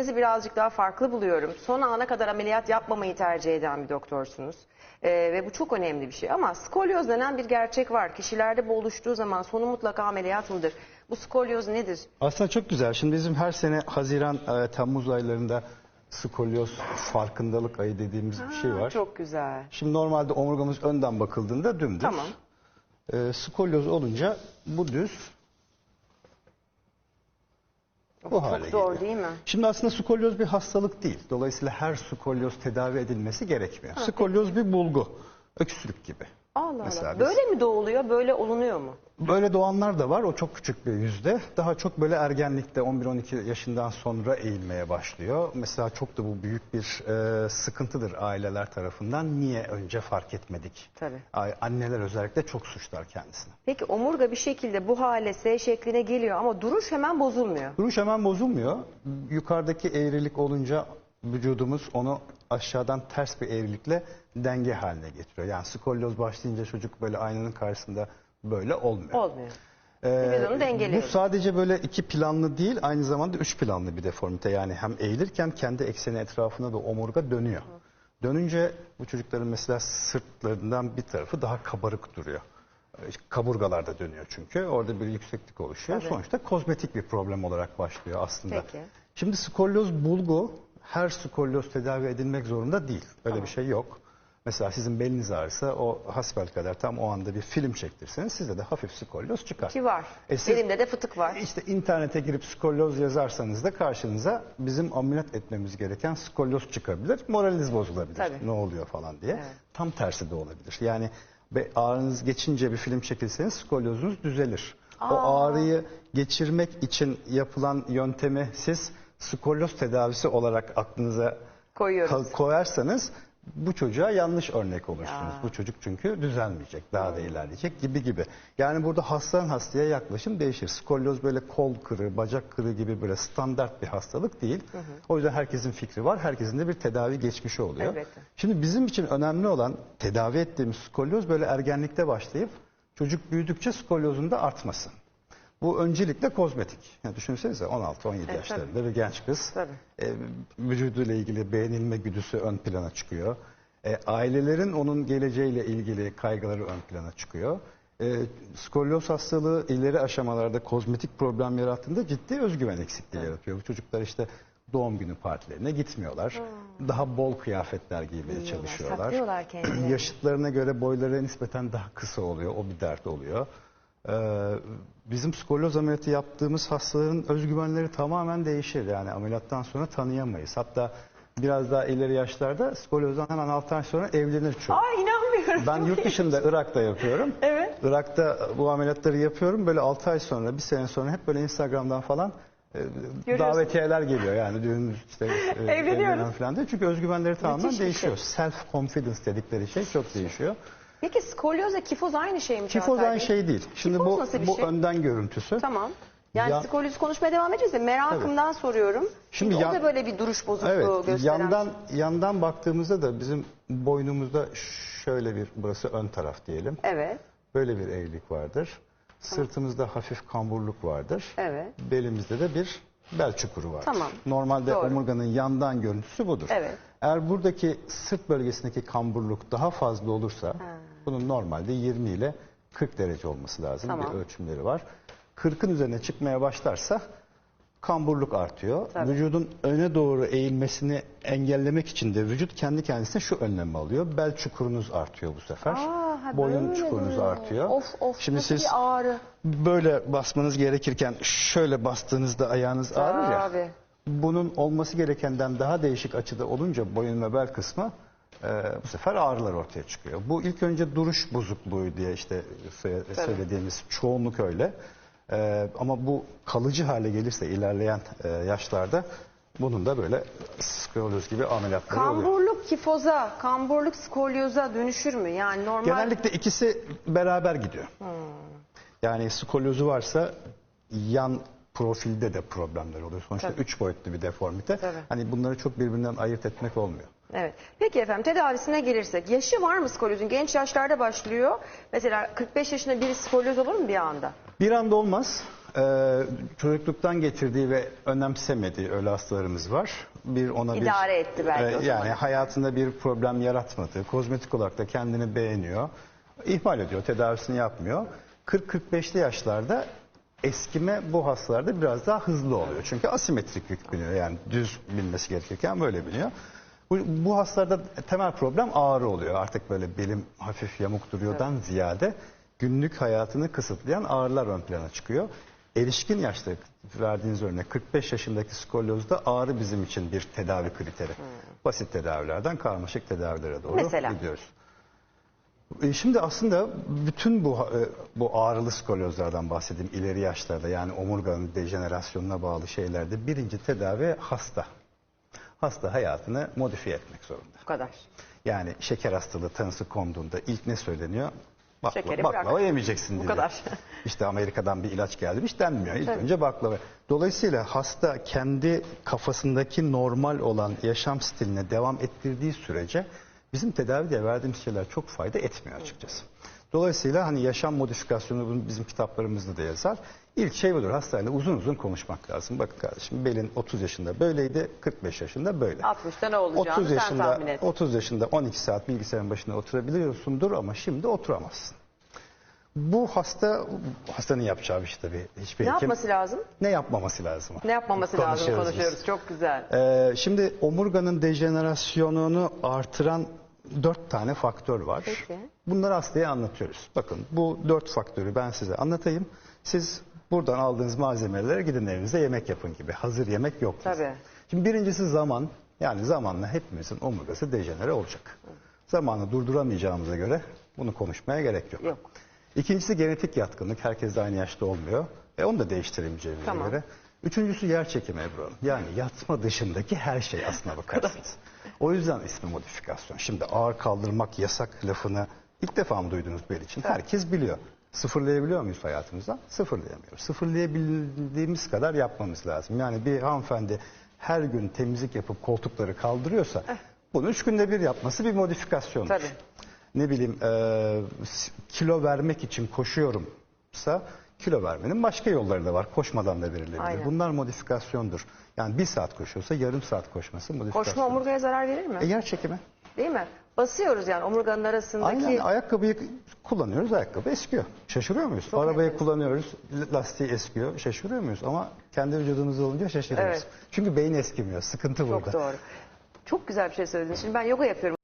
Sizi birazcık daha farklı buluyorum. Son ana kadar ameliyat yapmamayı tercih eden bir doktorsunuz. Ee, ve bu çok önemli bir şey. Ama skolyoz denen bir gerçek var. Kişilerde bu oluştuğu zaman sonu mutlaka ameliyat mıdır? Bu skolyoz nedir? Aslında çok güzel. Şimdi bizim her sene Haziran, e, Temmuz aylarında skolyoz farkındalık ayı dediğimiz bir şey var. Çok güzel. Şimdi normalde omurgamız önden bakıldığında dümdüz. Tamam. E, skolyoz olunca bu düz. Bu hale Çok zor geliyor. değil mi? Şimdi aslında skolyoz bir hastalık değil. Dolayısıyla her skolyoz tedavi edilmesi gerekmiyor. Skolyoz bir bulgu. Öksürük gibi. Allah Mesela Allah. biz- Böyle mi doğuluyor, böyle olunuyor mu? Böyle doğanlar da var. O çok küçük bir yüzde. Daha çok böyle ergenlikte 11-12 yaşından sonra eğilmeye başlıyor. Mesela çok da bu büyük bir e, sıkıntıdır aileler tarafından. Niye önce fark etmedik? Tabii. Anneler özellikle çok suçlar kendisini. Peki omurga bir şekilde bu hale S şekline geliyor ama duruş hemen bozulmuyor. Duruş hemen bozulmuyor. Yukarıdaki eğrilik olunca vücudumuz onu aşağıdan ters bir eğrilikle denge haline getiriyor. Yani skolyoz başlayınca çocuk böyle aynanın karşısında böyle olmuyor. Olmuyor. Ee, Biz onu dengeliyoruz. Bu sadece böyle iki planlı değil, aynı zamanda üç planlı bir deformite. Yani hem eğilirken kendi ekseni etrafında da omurga dönüyor. Dönünce bu çocukların mesela sırtlarından bir tarafı daha kabarık duruyor. Ee, Kaburgalar da dönüyor çünkü. Orada bir yükseklik oluşuyor. Tabii. Sonuçta kozmetik bir problem olarak başlıyor aslında. Peki. Şimdi skolyoz bulgu her skolyoz tedavi edilmek zorunda değil. Öyle bir şey yok. Mesela sizin beliniz ağrısa o hasbelkader tam o anda bir film çektirseniz sizde de hafif skolyoz çıkar. Ki var. E siz- Elimde de fıtık var. İşte internete girip skolyoz yazarsanız da karşınıza bizim ameliyat etmemiz gereken skolyoz çıkabilir. Moraliniz bozulabilir. Tabii. Ne oluyor falan diye. Evet. Tam tersi de olabilir. Yani ağrınız geçince bir film çekilseniz skolyozunuz düzelir. O ağrıyı geçirmek için yapılan yöntemi siz skolyoz tedavisi olarak aklınıza Koyuyoruz. koyarsanız bu çocuğa yanlış örnek olursunuz. Bu çocuk çünkü düzelmeyecek, daha da ilerleyecek gibi gibi. Yani burada hastadan hastaya yaklaşım değişir. Skolyoz böyle kol kırığı, bacak kırığı gibi böyle standart bir hastalık değil. O yüzden herkesin fikri var, herkesin de bir tedavi geçmişi oluyor. Elbette. Şimdi bizim için önemli olan tedavi ettiğimiz skolyoz böyle ergenlikte başlayıp çocuk büyüdükçe skolyozun da artması. Bu öncelikle kozmetik. Yani düşünsenize 16-17 Evet, yaşlarında bir genç kız. Tabii. E, vücuduyla ilgili beğenilme güdüsü ön plana çıkıyor. E, ailelerin onun geleceğiyle ilgili kaygıları ön plana çıkıyor. E, skolyoz hastalığı ileri aşamalarda kozmetik problem yarattığında ciddi özgüven eksikliği yaratıyor. Bu çocuklar işte doğum günü partilerine gitmiyorlar. Daha bol kıyafetler giymeye çalışıyorlar. saklıyorlar kendilerini. Yaşıtlarına göre boyları nispeten daha kısa oluyor. O bir dert oluyor. Ee, bizim skolyoz ameliyatı yaptığımız hastaların özgüvenleri tamamen değişir. Yani ameliyattan sonra tanıyamayız. Hatta biraz daha ileri yaşlarda skolyozdan hemen 6 ay sonra evlenir çoğu. Ay inanmıyorum. Ben yurt dışında Irak'ta yapıyorum. Evet. Irak'ta bu ameliyatları yapıyorum. Böyle 6 ay sonra, bir sene sonra hep böyle Instagram'dan falan e, davetiyeler geliyor. Yani düğün işte e, Evleniyoruz. falan diye. Çünkü özgüvenleri tamamen Müthiş bir değişiyor. şey. Self confidence dedikleri şey çok değişiyor. Peki skolyozla kifoz aynı şey mi Kifoz Çağatay aynı Bey? şey değil. Şimdi Kifoz bu nasıl bir bu şey? önden görüntüsü. Tamam. Yani Ya- skolyoz konuşmaya devam edeceğiz de merakımdan soruyorum. Şimdi Şimdi o yan- da böyle bir duruş bozukluğu Evet, gösteren. yandan yandan baktığımızda da bizim boynumuzda şöyle bir burası ön taraf diyelim. Evet. Böyle bir eğrilik vardır. Sırtımızda hafif kamburluk vardır. Evet. Belimizde de bir bel çukuru vardır. Tamam. Normalde Doğru. omurganın yandan görüntüsü budur. Evet. Eğer buradaki sırt bölgesindeki kamburluk daha fazla olursa bunun normalde 20 ile 40 derece olması lazım. Tamam. Bir ölçümleri var. 40'ın üzerine çıkmaya başlarsa kamburluk artıyor. Tabii. Vücudun öne doğru eğilmesini engellemek için de vücut kendi kendisine şu önlemi alıyor. Bel çukurunuz artıyor bu sefer. Aa, ha, Boyun çukurunuz duruyor. artıyor. Of of Şimdi siz bir ağrı. böyle basmanız gerekirken şöyle bastığınızda ayağınız ağrır ya. Tabii. Bunun olması gerekenden daha değişik açıda olunca boyun ve bel kısmı e, bu sefer ağrılar ortaya çıkıyor. Bu ilk önce duruş bozukluğu diye işte söyle- söylediğimiz çoğunluk öyle. E, ama bu kalıcı hale gelirse ilerleyen e, yaşlarda bunun da böyle skolyoz gibi ameliyatları oluyor. Kamburluk kifoza, kamburluk skolyoza dönüşür mü? Yani normal Genellikle ikisi beraber gidiyor. Yani skolyozu varsa yan profilde de problemler oluyor. Sonuçta Tabii. üç boyutlu bir deformite. Tabii. Hani bunları çok birbirinden ayırt etmek olmuyor. Evet. Peki efendim tedavisine gelirsek yaşı var mı skolyozun? Genç yaşlarda başlıyor. Mesela 45 yaşında biri skolyoz olur mu bir anda? Bir anda olmaz. Ee, çocukluktan getirdiği ve önemsemediği öyle hastalarımız var. Bir ona bir İdare etti belki o zaman. yani hayatında bir problem yaratmadı. Kozmetik olarak da kendini beğeniyor. İhmal ediyor, tedavisini yapmıyor. 40-45'li yaşlarda eskime bu hastalarda biraz daha hızlı oluyor. Çünkü asimetrik yük biniyor. Yani düz binmesi gerekirken böyle biniyor. Bu, bu hastalarda temel problem ağrı oluyor. Artık böyle belim hafif yamuk duruyordan ziyade günlük hayatını kısıtlayan ağrılar ön plana çıkıyor. Erişkin yaşta verdiğiniz örnek 45 yaşındaki skolyozda ağrı bizim için bir tedavi kriteri. Basit tedavilerden karmaşık tedavilere doğru Mesela? gidiyoruz. E, Şimdi aslında bütün bu e, bu ağrılı skolyozlardan bahsedeyim ileri yaşlarda yani omurganın dejenerasyonuna bağlı şeylerde birinci tedavi hasta. Hasta hayatını modifiye etmek zorunda. Bu kadar. Yani şeker hastalığı tanısı konduğunda ilk ne söyleniyor? Bakla, Şekeri baklava bırak. yemeyeceksin Bu diye. kadar. İşte Amerika'dan bir ilaç geldi hiç denmiyor. İlk Tabii. önce baklava. Dolayısıyla hasta kendi kafasındaki normal olan yaşam stiline devam ettirdiği sürece bizim tedavide verdiğimiz şeyler çok fayda etmiyor açıkçası. Dolayısıyla hani yaşam modifikasyonu bunu bizim kitaplarımızda da yazar. İlk şey budur hastayla uzun uzun konuşmak lazım. Bakın kardeşim belin 30 yaşında böyleydi, 45 yaşında böyle. 60'ta ne olacağını 30 sen yaşında tahmin et. 30 yaşında 12 saat bilgisayarın başında oturabiliyorsundur ama şimdi oturamazsın. Bu hasta hastanın yapacağı bir şey tabii. Hiçbir Ne hekim yapması lazım? ne yapması lazım? Ne yapmaması lazım Konuşuyoruz biz. Çok güzel. Ee, şimdi omurganın dejenerasyonunu artıran dört tane faktör var. Peki. Bunları hastaya anlatıyoruz. Bakın bu dört faktörü ben size anlatayım. Siz buradan aldığınız malzemelere gidin evinize yemek yapın gibi. Hazır yemek yok. Tabii. Şimdi birincisi zaman. Yani zamanla hepimizin omurgası dejenere olacak. Zamanı durduramayacağımıza göre bunu konuşmaya gerek yok. Yok. İkincisi genetik yatkınlık. Herkes de aynı yaşta olmuyor. E onu da değiştiremeyeceğimize Tamam. göre. Üçüncüsü yer çekimi Ebru Hanım. Yani yatma dışındaki her şey aslına bakarsanız. o yüzden ismi modifikasyon. Şimdi ağır kaldırmak yasak lafını ilk defa mı duydunuz bel için? Herkes biliyor. Sıfırlayabiliyor muyuz hayatımızdan? Sıfırlayamıyoruz. Sıfırlayabildiğimiz kadar yapmamız lazım. Yani bir hanımefendi her gün temizlik yapıp koltukları kaldırıyorsa bunu üç günde bir yapması bir modifikasyondur Tabii. ne bileyim e, kilo vermek için koşuyorumsa kilo vermenin başka yolları da var. Koşmadan da verilebilir. Aynen. Bunlar modifikasyondur. Yani bir saat koşuyorsa yarım saat koşması modifikasyon. Koşma omurgaya zarar verir mi? E, yer çekimi. Değil mi? Basıyoruz yani omurganın arasındaki. Aynen ayakkabıyı kullanıyoruz ayakkabı eskiyor. Şaşırıyor muyuz? Çok Arabayı enteresan. kullanıyoruz lastiği eskiyor. Şaşırıyor muyuz? Ama kendi vücudumuzda olunca şaşırıyoruz. Evet. Çünkü beyin eskimiyor. Sıkıntı burada. Çok doğru. Çok güzel bir şey söyledin. Şimdi ben yoga yapıyorum.